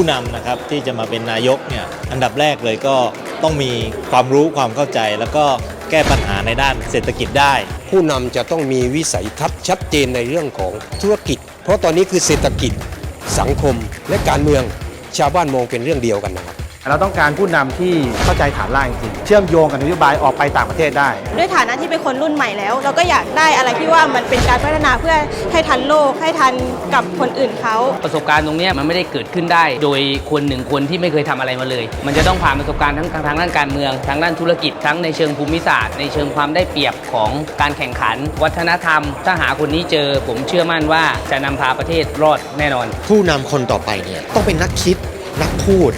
ผู้นำนะครับที่จะมาเป็นนายกเนี่ยอันดับแรกเลยก็ต้องมีความรู้ความเข้าใจ แล้วก็แก้ปัญหาในด้านเศรษฐกิจได้ ผู้นำจะต้องมีวิสัยทัศน์ชัดเจนในเรื่องของธุรกิจ เพราะตอนนี้คือเศรษฐกิจสังคมและการเมืองชาวบ้านมองเป็นเรื่องเดียวกันนะครับ เราต้องการผู้นำที่เข้าใจฐานล่างจริงๆเชื่อมโยงกับนโยบายออกไปต่างประเทศได้ ด้วยฐานะที่เป็นคนรุ่นใหม่แล้ว เราก็อยากได้อะไรที่ว่ามันเป็นการพัฒนาเพื่อให้ทันโลก ให้ทันกับคนอื่นเขาประสบการณ์ตรงเนี้ยมันไม่ได้เกิดขึ้นได้ โดยคนหนึ่งคนที่ไม่เคยทำอะไรมาเลย มันจะต้องผ่านประสบการณ์ทั้งทางด้านการเมืองทางด้านธุรกิจทั้งในเชิงภูมิศาสตร์ ในเชิงความได้เปรียบของการแข่งขัน วัฒนธรรม ถ้าหาคนนี้เจอ ผมเชื่อมั่นว่าจะนำพาประเทศรอดแน่นอน ผู้นำคนต่อไปเนี่ยต้องเป็นนักคิดนักพูด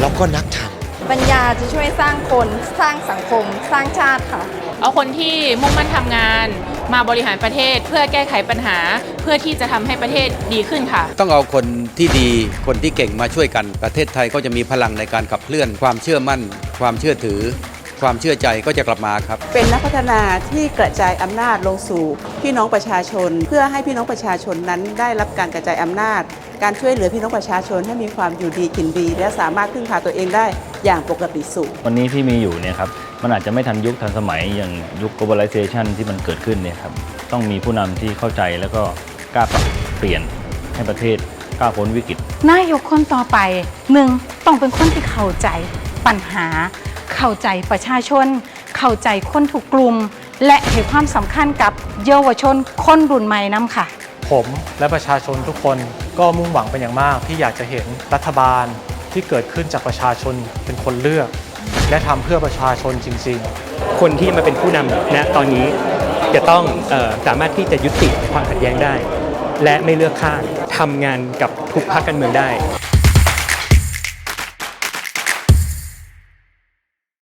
แล้วก็นักทำปัญญาจะช่วยสร้างคนสร้างสังคม สร้างชาติค่ะ เอาคนที่มุ่งมั่นทำงาน มาบริหารประเทศเพื่อแก้ไขปัญหา เพื่อที่จะทำให้ประเทศดีขึ้นค่ะ ต้องเอาคนที่ดีคนที่เก่งมาช่วยกันประเทศไทยก็จะมีพลังในการขับเคลื่อนความเชื่อมั่น ความเชื่อถือ ความเชื่อใจก็จะกลับมาครับ เป็นนักพัฒนาที่กระจายอำนาจลงสู่พี่น้องประชาชน เพื่อให้พี่น้องประชาชนนั้นได้รับการกระจายอำนาจ การช่วยเหลือพี่น้องประชาชนให้มีความอยู่ดีกินดี และสามารถพึ่งพาตัวเองได้อย่างปกติสุข วันนี้ที่มีอยู่เนี่ยครับมันอาจจะไม่ทันยุคทันสมัยอย่างยุค globalization ที่มันเกิดขึ้นเนี่ยครับต้องมีผู้นำที่เข้าใจแล้วก็กล้าปรับเปลี่ยนให้ประเทศก้าวพ้นวิกฤตนายกคนต่อไปหนึ่งต้องเป็นคนที่เข้าใจปัญหา เข้าใจประชาชน เข้าใจคนทุกกลุ่ม และให้ความสำคัญกับเยาวชนคนรุ่นใหม่น้ำค่ะ ผมและประชาชนทุกคน ก็มุ่งหวังเป็นอย่างมากที่อยากจะเห็นรัฐบาลที่เกิดขึ้นจากประชาชนเป็นคนเลือก และทำเพื่อประชาชนจริง ๆ คนที่มาเป็นผู้นำณตอนนี้จะต้องออสามารถที่จะยุติความขัดแย้งได้ และไม่เลือกข้างทำงานกับทุกพรรคการเมืองได้